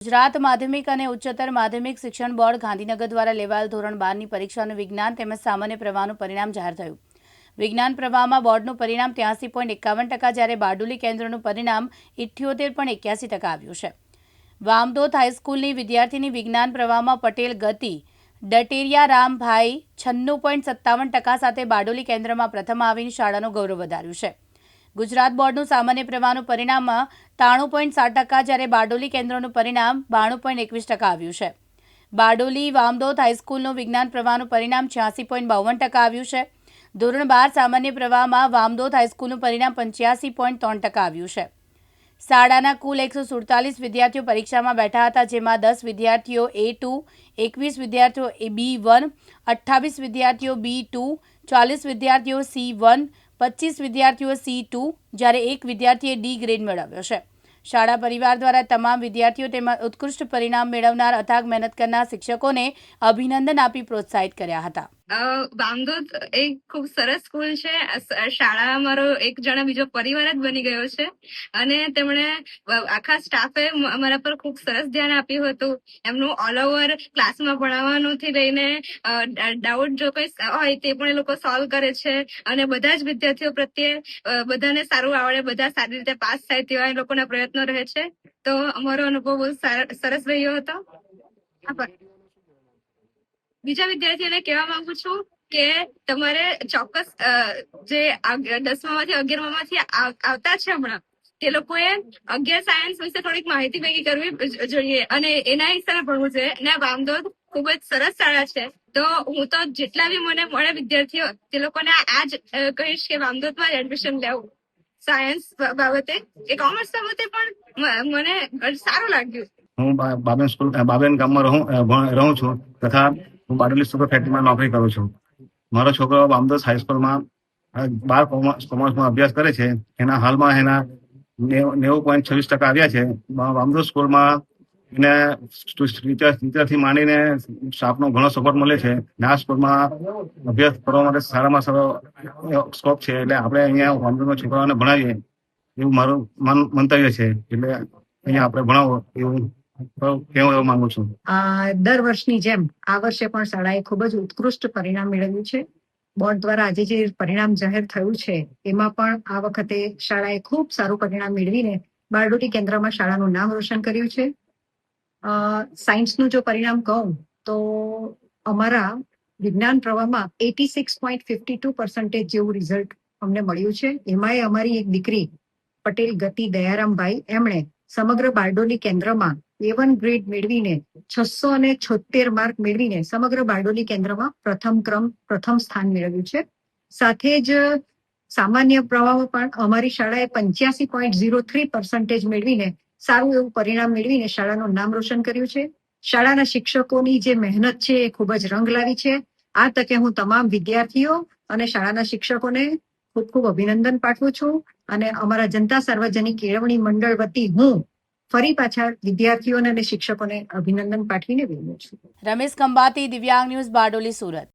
ગુજરાત માધ્યમિક અને ઉચ્ચતર માધ્યમિક શિક્ષણ બોર્ડ ગાંધીનગર દ્વારા લેવાયેલ ધોરણ બારની પરીક્ષાનું વિજ્ઞાન તેમજ સામાન્ય પ્રવાહનું પરિણામ જાહેર થયું. વિજ્ઞાન પ્રવાહમાં બોર્ડનું પરિણામ ત્યાંસી પોઈન્ટ એકાવન ટકા જ્યારે બારડોલી કેન્દ્રનું પરિણામ ઇઠ્યોતેર પોઈન્ટ એક્યાસી ટકા આવ્યું છે. વામદોત હાઈસ્કૂલની વિદ્યાર્થીની વિજ્ઞાન પ્રવાહમાં પટેલ ગતિ, ડટેરિયા રામભાઈ છન્નું પોઈન્ટ સત્તાવન ટકા સાથે બારડોલી કેન્દ્રમાં પ્રથમ આવીને શાળાનું ગૌરવ વધાર્યું છે. ગુજરાત બોર્ડનું સામાન્ય પ્રવાહનું પરિણામમાં ત્રાણું પોઈન્ટ સાત ટકા, જ્યારે બારડોલી કેન્દ્રનું પરિણામ બાણું પોઈન્ટ એકવીસ ટકા આવ્યું છે. બારડોલી વામદોત હાઈસ્કૂલનું વિજ્ઞાન પ્રવાહનું પરિણામ છ્યાસી પોઈન્ટ બાવન ટકા આવ્યું છે. ધોરણ બાર સામાન્ય પ્રવાહમાં વામદોત હાઈસ્કૂલનું પરિણામ પંચ્યાસી પોઈન્ટ ત્રણ ટકા આવ્યું છે. શાળાના કુલ એકસો સુડતાલીસ વિદ્યાર્થીઓ પરીક્ષામાં બેઠા હતા, જેમાં દસ વિદ્યાર્થીઓ એ ટુ, એકવીસ વિદ્યાર્થીઓ એ બી વન, અઠ્ઠાવીસ વિદ્યાર્થીઓ બી ટુ, ચાલીસ વિદ્યાર્થીઓ સી વન પચીસ વિદ્યાર્થીઓ સી ટુ, જ્યારે એક વિદ્યાર્થીએ ડી ગ્રેડ મેળવ્યો છે. શાળા પરિવાર દ્વારા તમામ વિદ્યાર્થીઓ તેમજ ઉત્કૃષ્ટ પરિણામ મેળવનાર અથાગ મહેનત કરનાર શિક્ષકોને અભિનંદન આપી પ્રોત્સાહિત કર્યા હતા. અ, વામદોદ એક ખૂબ સરસ સ્કૂલ છે. શાળા અમારો એક જણા બીજો પરિવાર જ બની ગયો છે. અને તેમણે આખા સ્ટાફે અમારા પર ખૂબ સરસ ધ્યાન આપ્યું હતું. એમનું ઓલ ઓવર ક્લાસમાં ભણાવવાનું થી લઈને ડાઉટ જો કઈ હોય તે પણ એ લોકો સોલ્વ કરે છે. અને બધા જ વિદ્યાર્થીઓ પ્રત્યે બધાને સારું આવડે બધા સારી રીતે પાસ થાય તેવા એ લોકોના પ્રયત્નો રહે છે. તો અમારો અનુભવ બહુ સાર- સરસ રહ્યો હતો. આભાર. બીજા વિદ્યાર્થીઓને કહેવા માંગુ છું કે તમારે ચોક્કસ જે જે દસમામાંથી અગિયારમામાંથી માંથી આવતા છે હમણાં, તે લોકોએ અગિયાર સાયન્સ વિશે થોડીક માહિતી ભેગી કરવી જોઈએ. અને એના હિસાબે ભણવું જોઈએ. અને વામદોદ ખૂબ જ સરસ શાળા છે. તો હું તો જેટલા બી મને મળે વિદ્યાર્થીઓ, તે લોકોને આ જ કહીશ કે વામદોદમાં જ એડમિશન લેવું. સાયન્સ બાબતે કે કોમર્સ બાબતે પણ મને સારું લાગ્યું. હું બાબેન સ્કૂલ, બાબેન ગામમાં રહું રહું છું. તથા હું બારડોલી સુગર ફેક્ટરીમાં નોકરી કરું છું. મારો છોકરો બામદોસ હાઈસ્કૂલમાં બાર કોમર્સ, કોમર્સમાં અભ્યાસ કરે છે. એના હાલમાં એના નેવ- પોઈન્ટ છવ્વીસ ટકા આવ્યા છે. બામદોસ સ્કૂલમાં એને ટીચર, ટીચરથી માંડીને સ્ટાફનો ઘણો સપોર્ટ મળે છે. આ સ્કૂલમાં અભ્યાસ કરવા માટે સારામાં સારો સ્કોપ છે. એટલે આપણે અહીંયા વામદોસના છોકરાઓને ભણાવીએ એવું મારું મન- મંતવ્ય છે. એટલે અહીંયા આપણે ભણાવો એવું દર વર્ષની જેમ આ વર્ષે પણ શાળાએ ખૂબ જ ઉત્કૃષ્ટ પરિણામ મેળવ્યું છે. બોર્ડ દ્વારા આજે જે પરિણામ જાહેર થયું છે, એમાં પણ આ વખતે શાળાએ ખૂબ સારું પરિણામ મેળવીને બારડોલી કેન્દ્રમાં શાળાનું નામ રોશન કર્યું છે. સાયન્સનું જો પરિણામ કહું, તો અમારા વિજ્ઞાન પ્રવાહમાં eighty six point fifty two percentage જેવું રિઝલ્ટ અમને મળ્યું છે. એમાંય અમારી એક દીકરી, પટેલ ગતિ દયારામભાઈ, એમણે સમગ્ર બારડોલી કેન્દ્રમાં એ વન ગ્રેડ મેળવીને છસો અને છોતેર માર્ક મેળવીને સમગ્ર બારડોલી કેન્દ્રમાં પ્રથમ ક્રમ, પ્રથમ સ્થાન મેળવ્યું છે. સાથે જ સામાન્ય પ્રવાહો પણ અમારી શાળાએ પંચ્યાસી પોઈન્ટ ઝીરો થ્રી પર્સન્ટેજ મેળવીને સારું એવું પરિણામ મેળવીને શાળાનું નામ રોશન કર્યું છે. શાળાના શિક્ષકોની જે મહેનત છે એ ખૂબ જ રંગ લાવી છે. આ તકે હું તમામ વિદ્યાર્થીઓ અને શાળાના શિક્ષકોને ખૂબ ખૂબ અભિનંદન પાઠવું છું. અને અમારા જનતા સાર્વજનિક કેળવણી મંડળ વતી હું ફરી પાછા વિદ્યાર્થીઓને અને શિક્ષકોને અભિનંદન પાઠવીને વિનવું છું. રમેશ ખંભાતી, દિવ્યાંગ ન્યૂઝ બારડોલી, સુરત.